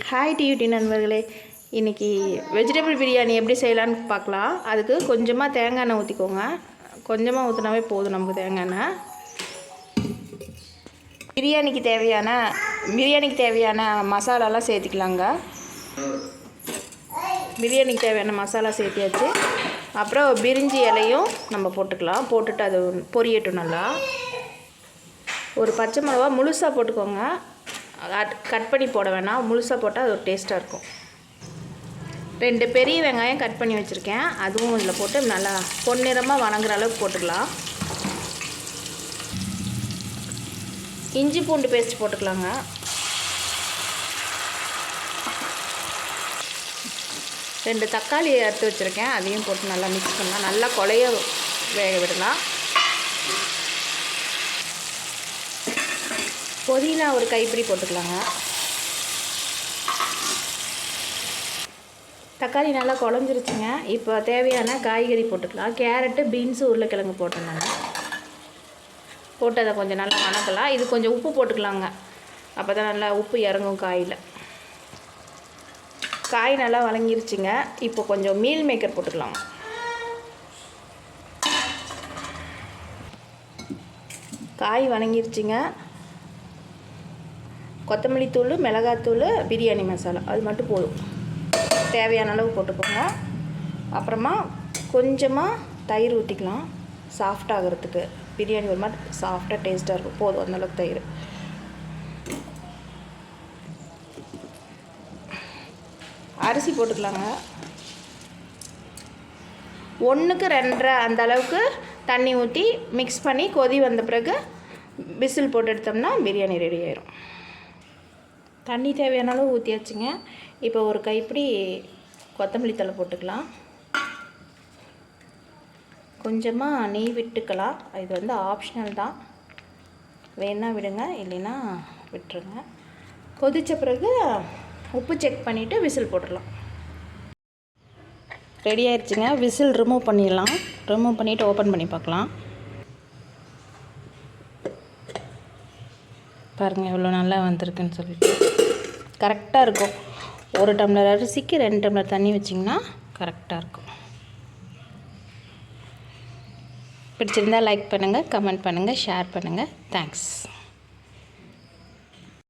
Hi duty நண்பர்களே. இன்றைக்கி vegetable biryani எப்படி செய்யலான்னு பார்க்கலாம். அதுக்கு கொஞ்சமாக தேங்காய் எண்ணெய் ஊற்றிக்கோங்க கொஞ்சமாக ஊற்றினாவே போதும் நமக்கு தேங்காய் எண்ணெய். பிரியாணிக்கு தேவையான பிரியாணிக்கு தேவையான மசாலாலாம் சேர்த்துக்கலாங்க. பிரியாணிக்கு தேவையான மசாலா சேர்த்தியாச்சு. அப்புறம் பிரிஞ்சி இலையும் நம்ம போட்டுக்கலாம். போட்டுட்டு அது பொரியட்டும் நல்லா. ஒரு பச்சை மிளகா முழுசாக போட்டுக்கோங்க. கட் பண்ணி போட வேணாம். முழுசாக போட்டால் அது ஒரு டேஸ்ட்டாக இருக்கும். ரெண்டு பெரிய வெங்காயம் கட் பண்ணி வச்சுருக்கேன். அதுவும் இதில் போட்டு நல்லா பொன்னிறமாக வணங்குற அளவுக்கு போட்டுக்கலாம். இஞ்சி பூண்டு பேஸ்ட் போட்டுக்கலாங்க. ரெண்டு தக்காளி எடுத்து வச்சுருக்கேன். அதையும் போட்டு நல்லா மிக்ஸ் பண்ணலாம் நல்லா கொலைய வேக விடலாம். புதினா ஒரு கைப்பிடி போட்டுக்கலாங்க. தக்காளி நல்லா குழஞ்சிருச்சுங்க. இப்போ தேவையான காய்கறி போட்டுக்கலாம். கேரட்டு பீன்ஸு உருளைக்கிழங்கு போட்டுருந்தாங்க போட்டு அதை கொஞ்சம் நல்லா வணக்கலாம். இது கொஞ்சம் உப்பு போட்டுக்கலாங்க. அப்போ தான் நல்லா உப்பு இறங்கும் காயில். காய் நல்லா வழங்கிருச்சுங்க. இப்போ கொஞ்சம் மீல் மேக்கர் போட்டுக்கலாம். காய் வணங்கிருச்சுங்க. கொத்தமல்லி தூள் மிளகாத்தூள் பிரியாணி மசாலா. அது மட்டும் போதும். தேவையான அளவு போட்டுக்கோங்க. அப்புறமா கொஞ்சமாக தயிர் ஊற்றிக்கலாம் சாஃப்டாகிறதுக்கு பிரியாணி ஒரு மாதிரி சாஃப்டாக டேஸ்ட்டாக இருக்கும். போதும் அந்தளவுக்கு தயிர். அரிசி போட்டுக்கலாங்க. ஒன்றுக்கு ரெண்டரை அந்த அளவுக்கு தண்ணி ஊற்றி மிக்ஸ் பண்ணி கொதி வந்த பிறகு விசில் போட்டு எடுத்தோம்னா பிரியாணி ரெடி ஆயிரும். தண்ணி தேவையான அளவு ஊற்றியாச்சுங்க இப்போ ஒரு கைப்பிடி கொத்தமல்லி தழை போட்டுக்கலாம். கொஞ்சமாக நெய் விட்டுக்கலாம். இது வந்து ஆப்ஷனல் தான். வேணால் விடுங்க இல்லைன்னா விட்டுருங்க. கொதித்த பிறகு உப்பு செக் பண்ணிவிட்டு விசில் போட்டுடலாம். ரெடி ஆயிடுச்சுங்க விசில் ரிமூவ் பண்ணிடலாம். ரிமூவ் பண்ணிவிட்டு ஓப்பன் பண்ணி பார்க்கலாம். பாருங்கள் எவ்வளோ நல்லா வந்திருக்குன்னு சொல்லிட்டு. கரெக்டாக இருக்கும். ஒரு டம்ளர் அரிசிக்கு ரெண்டு டம்ளர் தண்ணி வச்சிங்கன்னா கரெக்டாக இருக்கும். பிடிச்சிருந்தா லைக் பண்ணுங்கள் கமெண்ட் பண்ணுங்கள் ஷேர் பண்ணுங்கள் தேங்க்ஸ்